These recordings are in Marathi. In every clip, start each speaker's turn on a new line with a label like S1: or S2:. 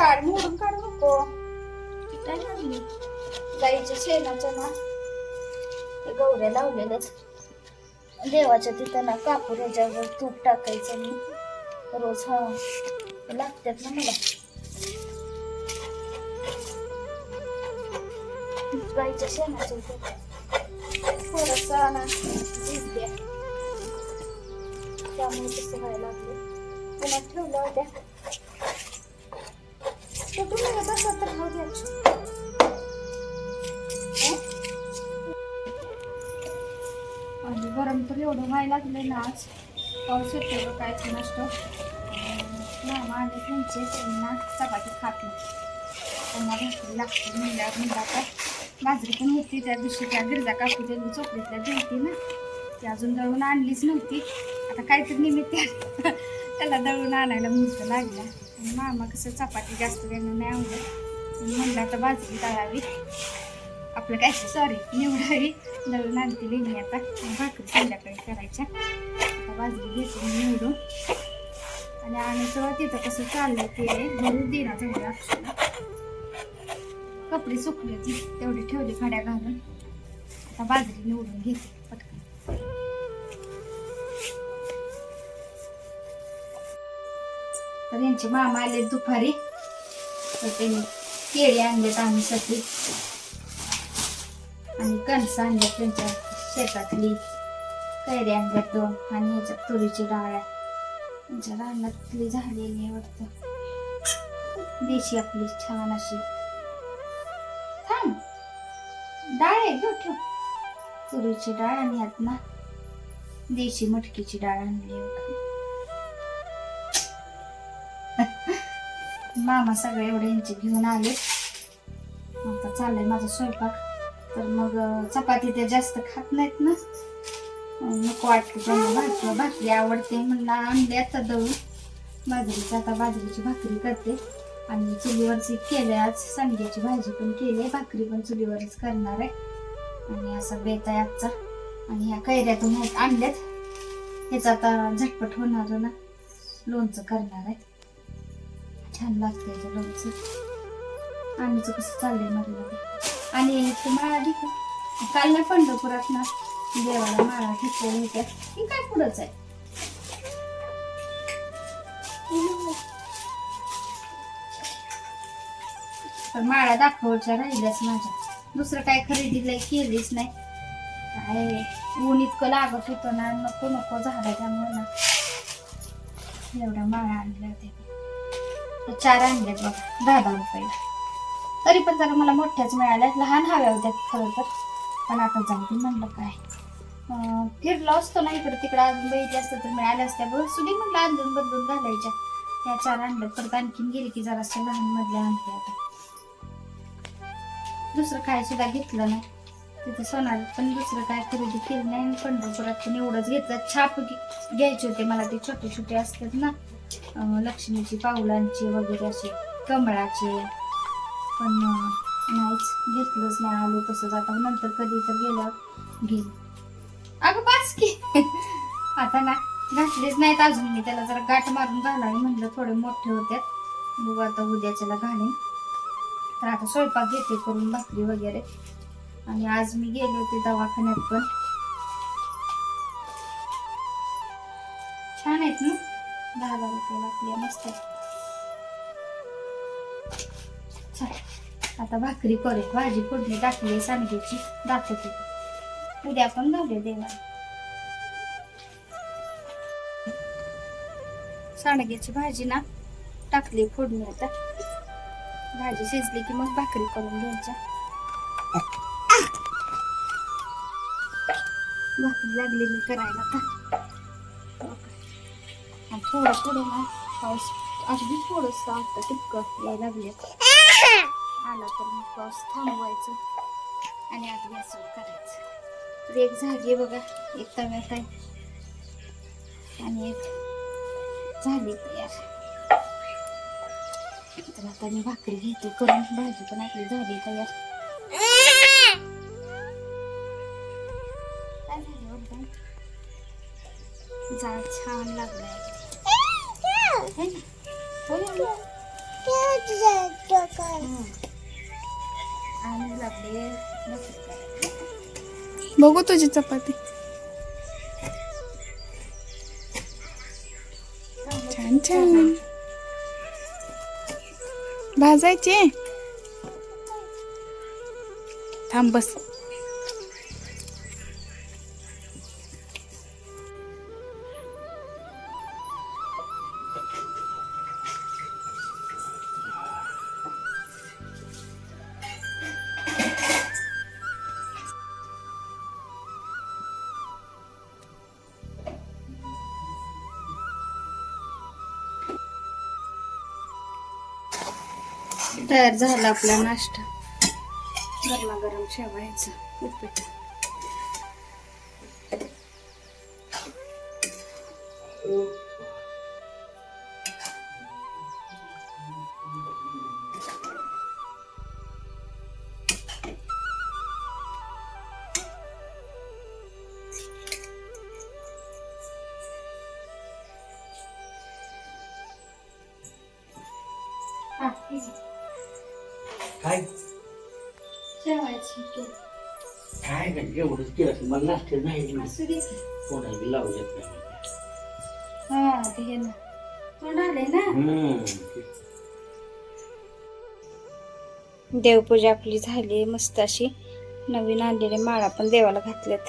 S1: काढ मोडून काढू नको. गाईच्या शेणाच्या ना ते गौऱ्या लावलेल्यात देवाच्या तिथं ना कापूर ह्याच्यावर तूप टाकायचं मी रोज हा लागतात ना मला. गाईच्या शेणाच्या थोडासा ना त्यामुळे तसं व्हायला लागले. पुन्हा ठेवलं होत्या. आणि गरम तर एवढं व्हायला लागले ना आज. पाऊस येतो काय ते नसतो ना माझे त्यांचे त्यांना चपाती खात नाही. त्यांना भाकरी लागते म्हणल्यावर म्हणलं बाजरी पण होती त्या दिवशी. त्या गिरजा काकू त्यांनी चोपडीतल्या दिलती ना. ती अजून दळून आणलीच नव्हती. आता काहीतरी निमित्त त्याला दळून आणायला मुहूर्त लागला मामा कसं चपाती जास्त देणं नाही आवडत. म्हणलं आता बाजरी तळावी. आपलं काय सॉरी निवडावी. दळून आणते मी आता. भाकरी संध्याकाळी करायच्या. आता बाजरी घेतो निवडून. आणि आणायचं तिथं कसं चाललं ते भरून देणार तेवढे अक्षरला कपडे सुकले ती तेवढी ठेवली खड्या घालून. आता बाजरी निवडून घेते पटकन. तर यांचे मामा आले दुपारी. तर त्यांनी केळी आणलेत आम्हीसाठी. आणि कणस आणल्यात त्यांच्या शेतातली. कैरी आणल्यात दोन आणि ह्याच्यात तुरीची डाळ आहे. त्यांच्या रानातली झालेली आहे वाटतं. देशी आपली छान अशी. थांब. डाळ आहे घेऊ ठेव. तुरीची डाळ आणि ह्यात ना देशी मटकीची डाळ आणली मामा सगळे एवढे यांचे घेऊन आले. आता चाललंय माझा स्वयंपाक. तर मग चपाती ते जास्त खात नाहीत ना. नको वाटतं त्यांना भाकरी भाकरी आवडते म्हणलं आणले आता दळून. बाजरीची आता बाजरीची भाकरी करते. आणि चुलीवरची केले आज. सांडग्याची भाजी पण केली भाकरी पण चुलीवरच करणार आहे. आणि असा बेत आहे आजचा. आणि ह्या कैऱ्यातून आहेत आणल्यात. ह्याचं आता झटपट होणार ना. लोणचं करणार आहे. छान लागते याचं लोणचं आम्हीचं कसं चाललंयमध्ये आणि ते माळा घेतो काल ना पंढरपुरात ना देवाला माळा घेतो होत्या ही काय पुढंच आहे? पण माळा दाखवायच्या राहिल्याच माझ्या. दुसरं काय खरेदी लय केलीच नाही. काय ऊन इतकं लागत होतं ना नको नको झालं त्यामुळे ना. एवढ्या माळा आणल्या होत्या चार आणल्यात बघ दहा दहा रुपये. तरी पण जरा मला मोठ्याच मिळाल्या लहान हव्या होत्या खरं तर. पण आता जाऊ दे म्हणलं काय. फिरलो असतो ना इकडे तिकडे अजून बघितले असतं तर मिळाल्या असत्या बघ सुधी म्हणलं अंदून बदलून घालायच्या. त्या चार आणल्या परत आणखीन गेली की जराशा लहान मधल्या आणल्या आता दुसरं काय सुद्धा घेतलं नाही. तिथे सोनार पण दुसरं काय खरेदी केली नाही आणि पंढरपुरात पण एवढंच घेतलं. छाप घ्यायचे होते मला ते छोटे छोटे असतात ना. लक्ष्मीची पावलांचे वगैरे असे कमळाचे. पण नाहीच घेतलंच नाही आलो तसंच. आता नंतर कधी तर गेलं घे अगं पाच की. आता ना घातलेच नाहीत अजून मी. त्याला जरा गाठ मारून घालावे म्हणलं थोडे मोठे होत्यात बघू आता उद्याच्याला घालेन. तर आता स्वयंपाक घेते करून भाकरी वगैरे. आणि आज मी गेले होते दवाखान्यात पण. दहा दहा रुपयाला आपल्या मस्त. चल आता भाकरी करे भाजी फोडणी टाकली सांडग्याची दाखवते. उद्या आपण घालूया देवा सांडग्याची भाजी ना टाकली फोडणी आता. भाजी शिजली की मग भाकरी करून घ्यायच्या. भाकरी लागली मी करायला आता. थोडं थोडं ना पाऊस अगदी थोडस आता टिपकं यायला लागले आला तर मग पाऊस थांबवायचं आणि आधी असं करायचं तर एक झाली बघा एक तव्यात आहे आणि एक झाली तयार तर आता मी भाकरी घेते करून भाजी पण आपली झाली तयार काय झालं वरदान? जाळ छान लागलाय है ना? हो.
S2: बघू तुझी चपाती. छान छान. भाजायचे? थांब बस.
S1: तयार झाला आपला नाश्ता. गरमागरम शेवायचा. उपीट. ठीक आहे.
S3: काय?
S1: तू.
S3: काय एवढंच केलं मला नाश्ते नाही.
S1: असू दे.
S3: कोणाला लावू देत नाही.
S1: हा ते हे ना. तोंड आले ना?
S3: हम्म.
S1: देवपूजा आपली झाली मस्त अशी. नवीन आणलेले माळा पण देवाला घातलेत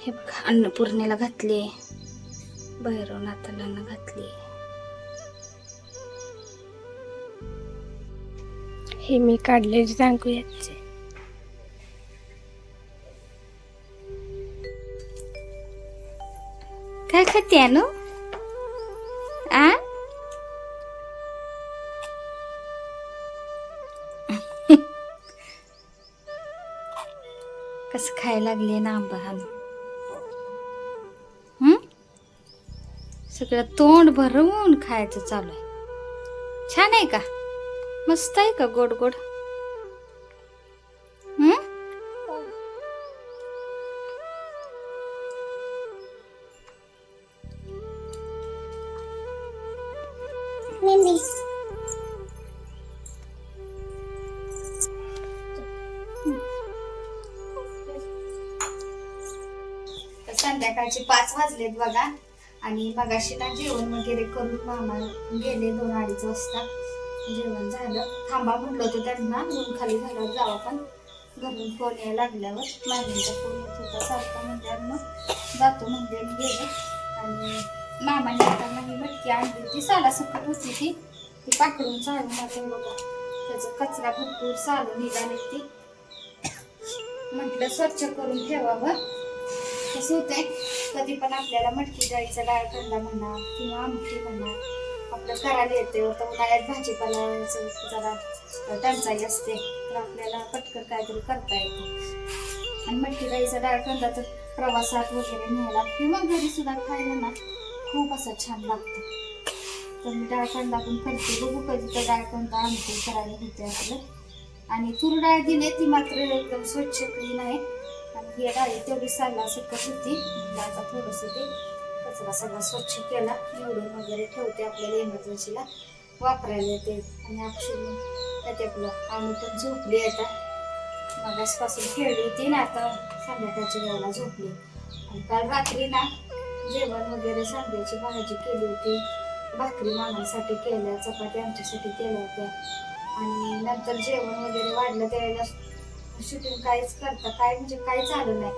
S1: हे बघा अन्नपूर्णेला घातले. भैरवनाथाला घातली.
S2: हे मी काढलेलं सांगू याचे.
S1: काय खाते नु आ? कसं खायला लागले ना आंबा हा? सगळं तोंड भरवून खायचं चालू आहे. छान आहे का? मस्त आहे का गोड गोड? हम्म संध्याकाळचे पाच वाजलेत बघा. आणि मगाशी ना जेवण वगैरे करून मामा गेले दोन अडीच वाजता. जेवण झालं. थांबा म्हटलं होतं त्यांना. रूम खाली झाल्यावर जावं पण घरून फोन यायला लागल्यावर मामींचा फोन येत होता. सारखा म्हटल्यावर मग जातो म्हणजे मी गेले आणि मामाने आता नाही मटकी आणली. ती साला सकट होती ती. ती पाकडून चालून आता बघा. त्याचा कचरा भरपूर चालू निघाले ती. म्हटलं स्वच्छ करून ठेवावं. कसं होतंय. कधी पण आपल्याला मटकी डाळीचा डाळ कांदा म्हणा किंवा आमटी म्हणा आपलं करायला येते तर उन्हाळ्यात भाजीपालाचं जरा टंचाई असते तर आपल्याला पटकन काहीतरी करता येतं. आणि मटकी डाळीचा डाळ कांदा तर प्रवासात वगैरे न्यायला किंवा घरी सुद्धा खायला ना खूप असा छान लागतो. तर मी डाळ कांदा पण करते बघू कधी तर डाळ कांदा आणते करायला घेते आपलं आणि तूर डाळ दिली ती मात्र एकदम स्वच्छ क्लीन आहे. आणि ही डाळी तेवढी साला सुकत होती आता थोडंसं ते कचरा सगळा स्वच्छ केला निवडून वगैरे ठेवते आपल्याला इमर्जन्सीला वापरायला येते. आणि अक्षुनी त्यात आपलं आम्ही पण झोपली आता. मगासपासून खेळली होती ना आता संध्याकाळच्या वेळेला झोपली. आणि काल रात्री ना जेवण वगैरे सांध्याची भाजी केली होती. भाकरी मामासाठी केल्या चपात्या आमच्यासाठी केल्या होत्या. आणि नंतर जेवण वगैरे वाढलं त्यावेळेला शूटिंग काहीच करता काय म्हणजे काही चालू नाही.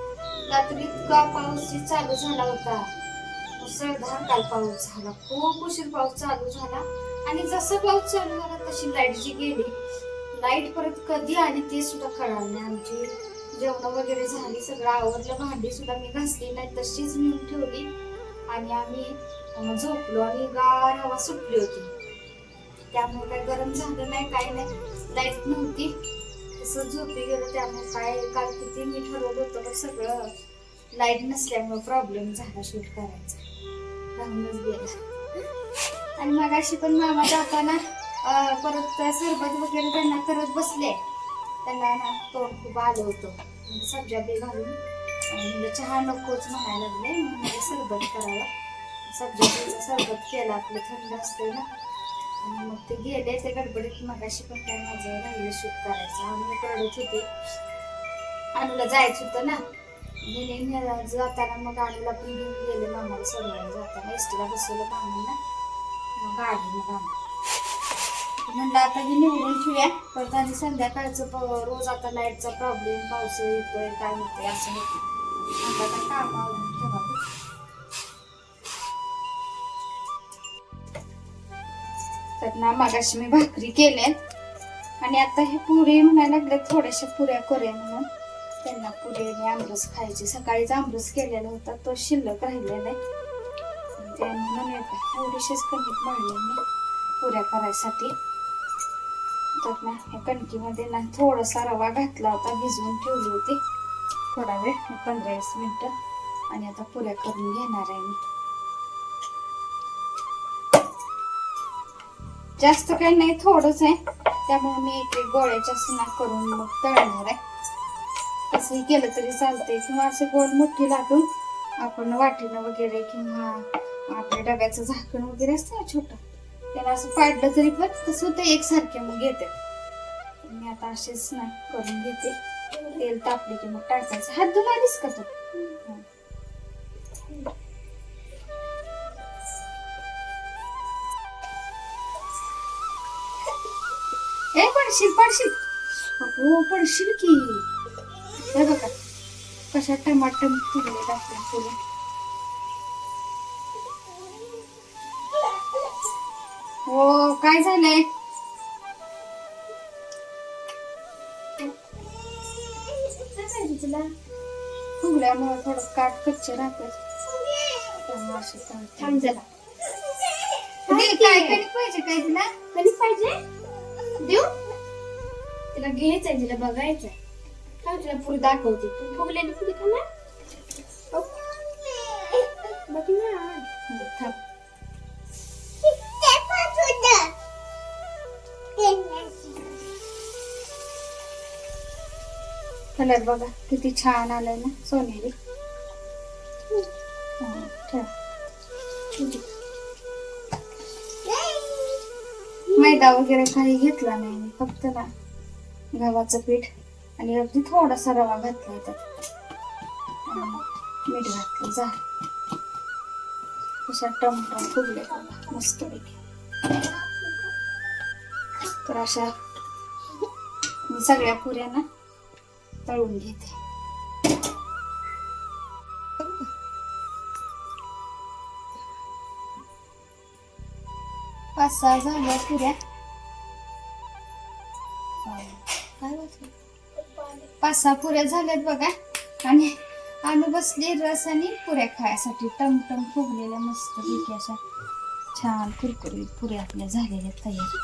S1: रात्री इतका पाऊस चालू झाला होता. मुसळधार काल पाऊस झाला. खूप उशीर पाऊस चालू झाला. आणि जसं पाऊस चालू झाला तशी लाइट जी गेली लाइट परत कधी आली ते सुद्धा कळालं नाही. आमची जेवण वगैरे झाली सगळं आवरलं भांडी सुद्धा मी घासली नाही तशीच नेऊन ठेवली. आणि आम्ही झोपलो आणि गार हवा सुटली होती. त्यामुळे काय गरम झालं नाही काय नाही. लाइट नव्हती. तसं झोपी गेलो त्यामुळे काय काल किती मी ठरवलं होतं सगळं लाइट नसल्यामुळे प्रॉब्लेम झाला शूट करायचा. राहूनच गेला. आणि मग अशी पण मामा जाताना परत त्या सरबत वगैरे त्यांना करत बसले. त्यांना ना तोंड खूप आलं होतं. म्हणजे सब्जा बी घालून. म्हणजे चहा नकोच म्हणायला लागले. म्हणून म्हणजे सरबत करावा. सब्जा सरबत केला. आपलं थंड असतं ना. आणि मग ते गेले. ते गडबडीत मगाशी पण काय माझं राहिलं शूट करायचं. आम्ही रडत होते. अनुला जायचं होतं ना. म्हणजे गेले जाताना मग गाडीला पण घेऊन गेले मामाला सोडवायला. जाताना एसटीला बसवलं मामाला मग गाडी मग आम्ही म्हणलं आता मी निवडून ठेवूया परत आणि संध्याकाळचं प- रोज आता लाईटचा प्रॉब्लेम पाऊस येतोय काय होतंय असं होतं. आता आता काम आवडून ठेवा. तर ना मागाशी मी भाकरी केल्या आणि आता हे पुरी म्हणायला लागले थोड्याशा पुऱ्या करूया म्हणून. त्यांना पुढे आणि आमरस खायचे. सकाळीच आमरस केलेला होता तो शिल्लक राहिलेला आहे कणिक मांडली मी पुऱ्या करायसाठी. तर ना या कणकीमध्ये ना थोडासा रवा घातला होता भिजवून ठेवली होती. थोडा वेळ पंधरा वीस मिनिटं आणि आता पुऱ्या करून घेणार आहे मी. जास्त काही नाही थोडंच आहे. त्यामुळे मी एक एक गोळ्याच्या सुना करून मग तळणार आहे. असंही केलं तरी चालतंय. किंवा असे गोल मोठी लाटून आपण वाटीनं वगैरे किंवा आपल्या डब्याचं झाकण वगैरे असतं ना छोटं त्याला असं पाडलं तरी पण कसं होतं एकसारखे मग घेते. मी आता असेच नाही करून घेते. तेल तापले की मग टाकायचं. हात धुवून का तू? ए पडशील पडशील. हो पडशील की. हे बघा कशा टमाटर फुगले टाकले फुलं हो काय झालंय? फुगल्यामुळे थोडं काट कच्चे राहतात. काय पाहिजे काय तुला?
S4: कधी पाहिजे? देऊ? तिला घ्यायचंय तिला बघायचंय. तिला पुरी दाखवते तू पुरी खाणार हो. बघ ना
S1: थांब. कलर बघा किती छान आलाय ना सोनेरी. मैदा वगैरे काही घेतला नाही फक्त ना गव्हाचं पीठ आणि अगदी थोडासा रवा घातला त्यात मीठ घातलं जा. अशा टमटम फुगले मस्त तर अशा मी सगळ्या पुऱ्यांना तळून घेते. पाच सहा झाल्या पुऱ्या. पाच सहा पुऱ्या झाल्यात बघा. आणि आणू बसली रस आणि पुऱ्या खायसाठी. टमटम फुगलेल्या मस्त पैकी अशा छान कुरकुरीत पुऱ्या आपल्या झालेल्या तयार.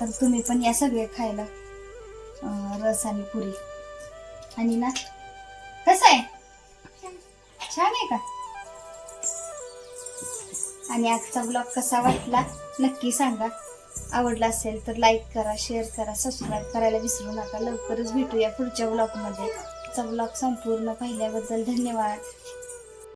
S1: तर तुम्ही पण या सगळे खायला रस आणि पुरी. आणि ना कसं आहे? छान आहे का? आणि आजचा ब्लॉग कसा वाटला नक्की सांगा. आवडला असेल तर लाईक करा शेअर करा सबस्क्राईब करायला विसरू नका. लवकरच भेटूया पुढच्या ब्लॉगमध्ये चा ब्लॉग संपूर्ण पाहिल्याबद्दल धन्यवाद.